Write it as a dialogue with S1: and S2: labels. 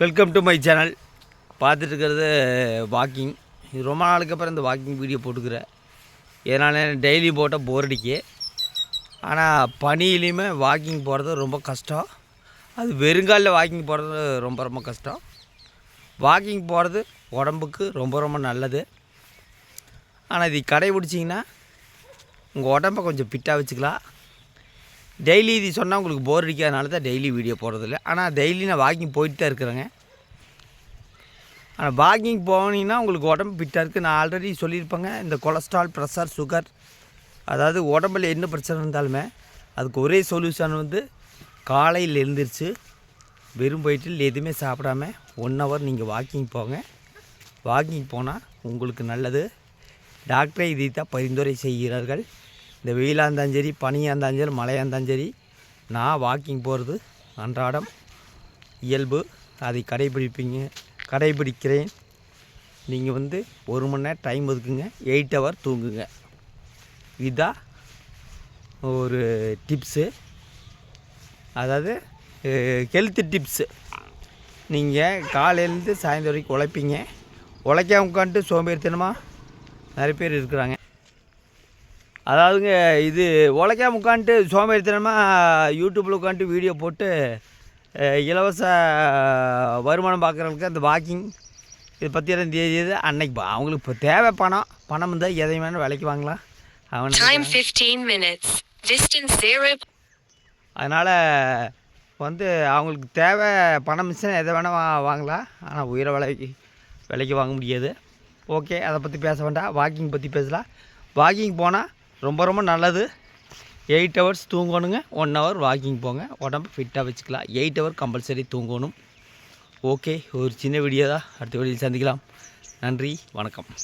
S1: Welcome to my channel பார்த்துட்டு இருக்கிறது eh, walking இது ரொம்ப நாளுக்கு அப்புறம் இந்த வாக்கிங் வீடியோ போட்டுக்கிறேன். இதனால் டெய்லி போட்டால் போர் அடிக்கு. ஆனால் பனியிலையுமே வாக்கிங் போகிறது ரொம்ப கஷ்டம். அது வெறுங்காலில் வாக்கிங் போகிறது ரொம்ப ரொம்ப கஷ்டம். வாக்கிங் போகிறது உடம்புக்கு ரொம்ப ரொம்ப நல்லது. ஆனால் இது கடைபிடிச்சிங்கன்னா உங்கள் உடம்ப கொஞ்சம் ஃபிட்டாக வச்சுக்கலாம். டெய்லி இது சொன்னால் உங்களுக்கு போர் அடிக்காதனால தான் டெய்லி வீடியோ போடுறதில்ல. ஆனால் டெய்லி நான் வாக்கிங் போயிட்டு தான் இருக்கிறேங்க. ஆனால் வாக்கிங் போனீங்கன்னா உங்களுக்கு உடம்பு ஃபிட்டாக இருக்குது நான் ஆல்ரெடி சொல்லியிருப்பேங்க. இந்த கொலஸ்ட்ரால் ப்ரெஷர் சுகர் அதாவது உடம்புல என்ன பிரச்சனை இருந்தாலுமே அதுக்கு ஒரே சொல்யூஷன் வந்து காலையில் எழுந்திரிச்சு வெறும் வயிற்றில் எதுவுமே சாப்பிடாம ஒன் ஹவர் நீங்கள் வாக்கிங் போங்க. வாக்கிங் போனால் உங்களுக்கு நல்லது. டாக்டரை இதை தான் பரிந்துரை செய்கிறார்கள். இந்த வெயிலாக இருந்தாலும் சரி பனியாக இருந்தாலும் சரி மழையாக இருந்தாலும் சரி நான் வாக்கிங் போகிறது அன்றாடம் இயல்பு. அதை கடைபிடிப்பீங்க கடைபிடிக்கிறேன். நீங்கள் வந்து ஒரு மணி நேரம் டைம் ஒதுக்குங்க எயிட் ஹவர் தூங்குங்க. இதுதான் ஒரு டிப்ஸு அதாவது ஹெல்த்து டிப்ஸு நீங்கள் காலையிலேருந்து சாயந்தரம் வரைக்கும் உழைப்பீங்க. உழைக்காம உட்காந்துட்டு சோம்பேறித்தனமாக நிறைய பேர் இருக்கிறாங்க. அதாவதுங்க இது உழைக்காம உட்காந்துட்டு சோம்பேறித்தனமாக யூடியூப்பில் உட்காந்துட்டு வீடியோ போட்டு இலவச வருமானம் பார்க்குறவங்களுக்கு அந்த வாக்கிங் இது பற்றி எல்லாம் தெரியுது. அன்னைக்கு அவங்களுக்கு இப்போ தேவை பணம். பணம் இருந்தால் எதையும் வேணும் விலைக்கு வாங்கலாம். அவன்
S2: Time 15 minutes. Distance 0.
S1: அதனால் வந்து அவங்களுக்கு தேவை பணம் மிஷின் எதை வேணால் வா வாங்கலாம். ஆனால் உயிரை விலைக்கு விலைக்கு வாங்க முடியாது. ஓகே அதை பற்றி பேச வேண்டாம். வாக்கிங் பற்றி பேசலாம். வாக்கிங் போனால் ரொம்ப ரொம்ப நல்லது. எயிட் ஹவர்ஸ் தூங்கணுங்க. ஒன் ஹவர் வாக்கிங் போங்க. உடம்பு ஃபிட்டாக வச்சுக்கலாம். எயிட் ஹவர் கம்பல்சரி தூங்கணும். ஓகே ஒரு சின்ன வீடியோ தான். அடுத்த வீடியோ சந்திக்கலாம். நன்றி வணக்கம்.